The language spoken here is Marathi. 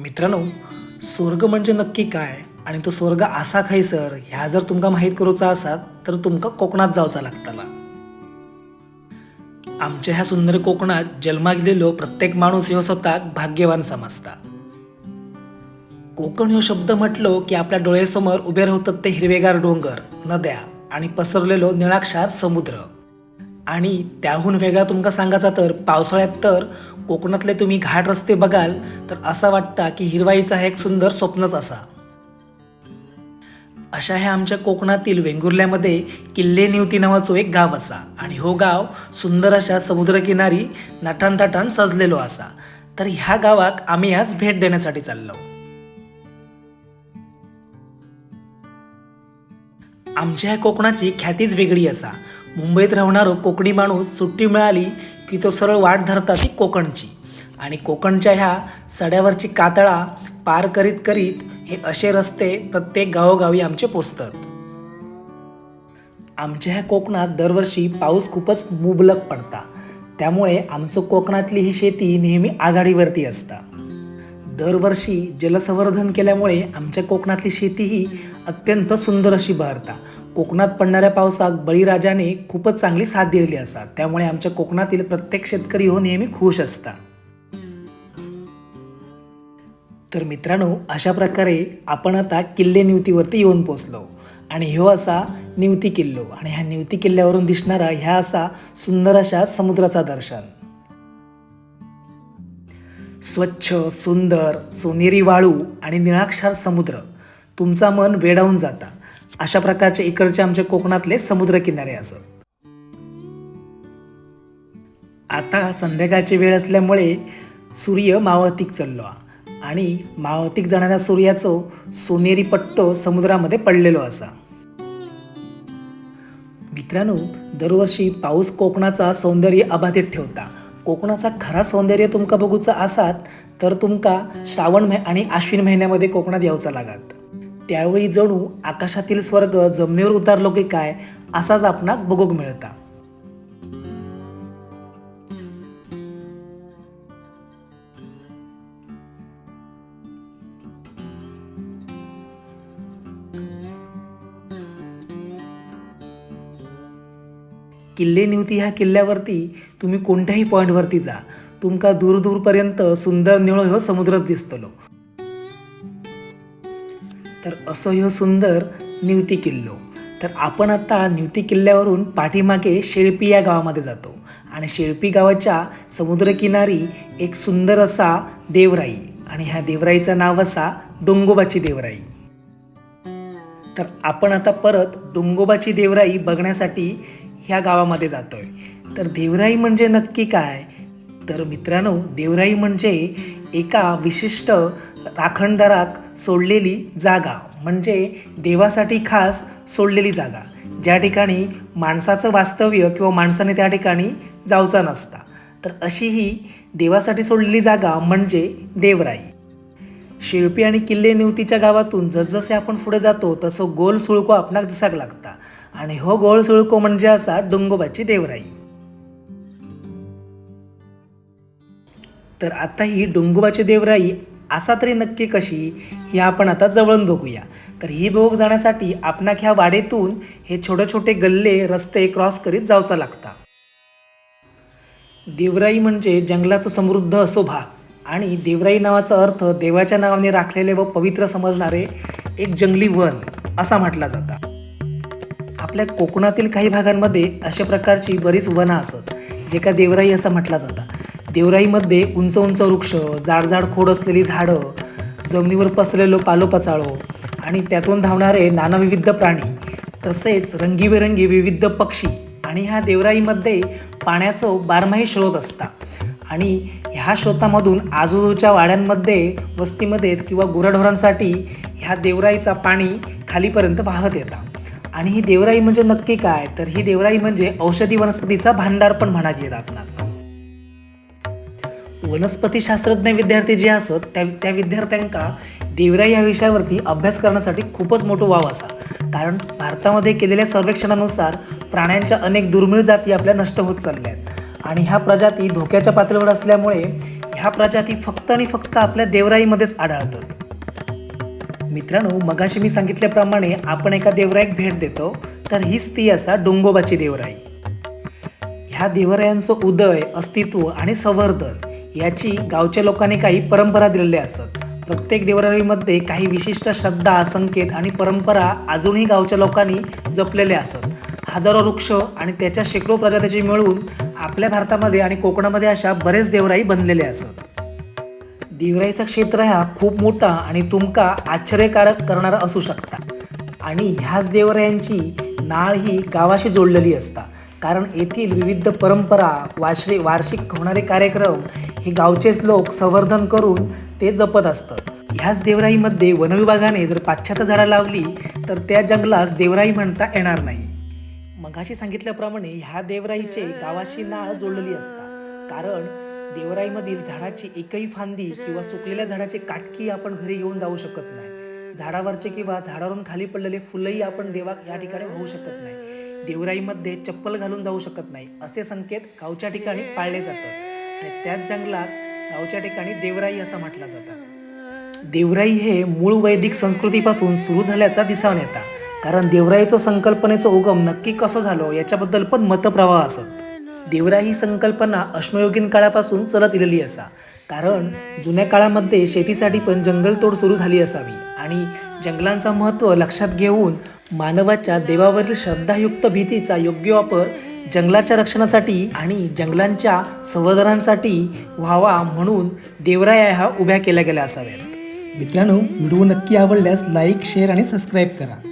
मित्रांनो स्वर्ग म्हणजे नक्की काय? आणि तो स्वर्ग असा खायसर ह्या जर तुमका माहीत करूचा असात तर तुमका कोकणात जावचा लागताला. आमच्या ह्या सुंदर कोकणात जन्माक गेलेलो प्रत्येक माणूस ह्यो स्वतःक भाग्यवान समजता. कोकण ह्यो शब्द म्हटलो की आपल्या डोळ्यासमोर उभे राहतात ते हिरवेगार डोंगर नद्या आणि पसरलेलो निळाक्षार समुद्र. आणि त्याहून वेगळा तुमका सांगायचा तर पावसाळ्यात तर कोकणातले तुम्ही घाट रस्ते बघाल तर असा वाटता की हिरवाईचा हा एक सुंदर स्वप्नच असा. अशा ह्या आमच्या कोकणातील वेंगुर्ल्यामध्ये किल्ले निवती नावाचो एक गाव असा आणि हो गाव सुंदर अशा समुद्रकिनारी नटान ताटान सजलेलो असा. तर ह्या गावाक आम्ही आज भेट देण्यासाठी चाललो. आमच्या ह्या कोकणाची ख्यातीच वेगळी असा. मुंबईत राहणारो कोकणी माणूस सुट्टी मिळाली की तो सरळ वाट धरता ती कोकणची. आणि कोकणच्या ह्या सड्यावरची कातळा पार करीत करीत हे असे रस्ते प्रत्येक गावोगावी आमचे पोचतात आमच्या ह्या कोकणात दरवर्षी पाऊस खूपच मुबलक पडता. त्यामुळे आमचं कोकणातली ही शेती नेहमी आघाडीवरती असता. दरवर्षी जलसंवर्धन केल्यामुळे आमच्या कोकणातली शेती ही अत्यंत सुंदर अशी बहरता. कोकणात पडणाऱ्या पावसाक बळीराजाने खूपच चांगली साथ दिलेली असतात. त्यामुळे आमच्या कोकणातील प्रत्येक शेतकरी हो नेहमी खुश असता तर मित्रांनो अशा प्रकारे आपण आता किल्ले निवतीवरती येऊन पोचलो आणि ह्यो असा निवती किल्लो. आणि ह्या निवती किल्ल्यावरून दिसणारा ह्या असा सुंदर अशा समुद्राचा दर्शन. स्वच्छ सुंदर सोनेरी वाळू आणि निळाक्षार समुद्र. तुमचा मन वेडावून जाता. अशा प्रकारचे इकडचे आमच्या कोकणातले समुद्रकिनारे असत आता संध्याकाळची वेळ असल्यामुळे सूर्य मावळतीक चाललो. आणि मावळतीक जाणाऱ्या सूर्याचो सोनेरी पट्टो समुद्रामध्ये पडलेलो असा. मित्रांनो दरवर्षी पाऊस कोकणाचा सौंदर्य अबाधित ठेवता. कोकणाचा खरा सौंदर्य तुमका बघूचा असात तर तुमका श्रावण मह आणि आश्विन महिन्यामध्ये कोकणात यावचा लागत. त्यावेळी जणू आकाशातील स्वर्ग जमिनीवर उतारलो की काय असाच आपणाक बघूक मिळता. किल्ले निवती ह्या किल्ल्यावरती तुम्ही कोणत्याही पॉईंटवरती जा. तुमका दूर दूरपर्यंत सुंदर निळो ह्यो समुद्र दिसतलो. तर असो ह्यो सुंदर निवती किल्लो. तर आपण आता निवती किल्ल्यावरून पाठीमागे शेळपी या गावामध्ये जातो. आणि शेळपी गावाच्या समुद्रकिनारी एक सुंदर असा देवराई आणि ह्या देवराईचं नाव असा डोंगोबाची देवराई. तर आपण आता परत डोंगोबाची देवराई बघण्यासाठी ह्या गावामध्ये जातो आहे तर देवराई म्हणजे नक्की काय? तर मित्रांनो देवराई म्हणजे एका विशिष्ट राखणदाराक सोडलेली जागा म्हणजे देवासाठी खास सोडलेली जागा ज्या ठिकाणी माणसाचं वास्तव्य किंवा माणसाने त्या ठिकाणी जाऊचा नसता. तर अशी ही देवासाठी सोडलेली जागा म्हणजे देवराई. शिळपी आणि किल्ले निवतीच्या गावातून जसजसे आपण पुढे जातो तसं गोल सुळको आपणाक दिसाक लागता. आणि हो गोळ सुळको म्हणजे असा डोंगोबाची देवराई. तर आता ही डोंगोबाची देवराई असा तरी नक्की कशी ही आपण आता जवळून बघूया. तर ही भोग जाण्यासाठी आपणाक ह्या वाडेतून हे छोटे छोटे गल्ले रस्ते क्रॉस करीत जावचा लागता. देवराई म्हणजे जंगलाचं समृद्ध असो भाग आणि देवराई नावाचा अर्थ देवाच्या नावाने राखलेले व पवित्र समजणारे एक जंगली वन असा म्हटला जाता. आपल्या कोकणातील काही भागांमध्ये अशा प्रकारची बरीच वनं असत जे का देवराई असं म्हटला जाता. देवराईमध्ये उंच उंच वृक्ष जाडजाड खोड असलेली झाडं जमिनीवर पसरलेलो पालोपचाळो आणि त्यातून धावणारे नानाविविध प्राणी तसेच रंगीबेरंगी विविध पक्षी आणि ह्या देवराईमध्ये पाण्याचं बारमाही स्रोत असता. आणि ह्या स्रोतामधून आजूबाजूच्या वाड्यांमध्ये वस्तीमध्ये किंवा गुराढोरांसाठी ह्या देवराईचा पाणी खालीपर्यंत वाहत येतात आणि ही देवराई म्हणजे नक्की काय? तर ही देवराई म्हणजे औषधी वनस्पतीचा भांडार पण म्हणा गेला आपणाला वनस्पतीशास्त्रज्ञ विद्यार्थी जे असत त्या त्या विद्यार्थ्यांका देवराई या विषयावरती अभ्यास करण्यासाठी खूपच मोठं वाव असा. कारण भारतामध्ये केलेल्या सर्वेक्षणानुसार प्राण्यांच्या अनेक दुर्मिळ जाती आपल्या नष्ट होत चालल्या आहेत. आणि ह्या प्रजाती धोक्याच्या पातळीवर असल्यामुळे ह्या ह्या प्रजाती फक्त आणि फक्त आपल्या देवराईमध्येच आढळतात. मित्रांनो मगाशी मी सांगितल्याप्रमाणे आपण एका देवराईक भेट देतो तर हीच ती असा डोंगोबाची देवराई. ह्या देवरायांचं उदय अस्तित्व आणि संवर्धन याची गावच्या लोकांनी काही परंपरा दिलेल्या असतात प्रत्येक देवराईमध्ये काही विशिष्ट श्रद्धा संकेत आणि परंपरा अजूनही गावच्या लोकांनी जपलेल्या असत. हजारो वृक्ष आणि त्याच्या शेकडो प्रजातीची मिळून आपल्या भारतामध्ये आणि कोकणामध्ये अशा बरेच देवराई बनलेल्या असत. देवराईचा क्षेत्र हा खूप मोठा आणि तुमका आश्चर्यकारक करणारा असू शकता. आणि ह्याच देवरायांची नाळ ही गावाशी जोडलेली असता. कारण येथील विविध परंपरा वार्षिक वार्षिक होणारे कार्यक्रम हे गावचेच लोक संवर्धन करून ते जपत असतात. ह्याच देवराईमध्ये वनविभागाने जर पाश्चात्य झाडं लावली तर त्या जंगलास देवराई म्हणता येणार नाही. मगाशी सांगितल्याप्रमाणे ह्या देवराईचे गावाशी नाळ जोडलेली असतात कारण देवराईमधील झाडाची एकही फांदी किंवा सुकलेल्या झाडाची काटकी आपण घरी घेऊन जाऊ शकत नाही. झाडावरचे किंवा झाडावरून खाली पडलेले फुलंही आपण देवा या ठिकाणी वाहू शकत नाही. देवराईमध्ये चप्पल घालून जाऊ शकत नाही असे संकेत गावच्या ठिकाणी पाळले जातात. आणि त्याच जंगलात गावच्या ठिकाणी देवराई असं म्हटलं जातं. देवराई हे मूळ वैदिक संस्कृतीपासून सुरू झाल्याचा दिसावन येता कारण देवराईचं संकल्पनेचं उगम नक्की कसं झालं याच्याबद्दल पण मतप्रवाह असत. देवरा ही संकल्पना अश्मयोगीन काळापासून चलत इलेली असा. कारण जुन्या काळामध्ये शेतीसाठी पण जंगलतोड सुरू झाली असावी. आणि जंगलांचं महत्त्व लक्षात घेऊन मानवाच्या देवावरील श्रद्धायुक्त भीतीचा योग्य वापर जंगलाच्या रक्षणासाठी आणि जंगलांच्या संवर्धनांसाठी व्हावा म्हणून देवराया ह्या उभ्या केल्या गेल्या असाव्यात. मित्रांनो व्हिडिओ नक्की आवडल्यास लाईक शेअर आणि सबस्क्राईब करा.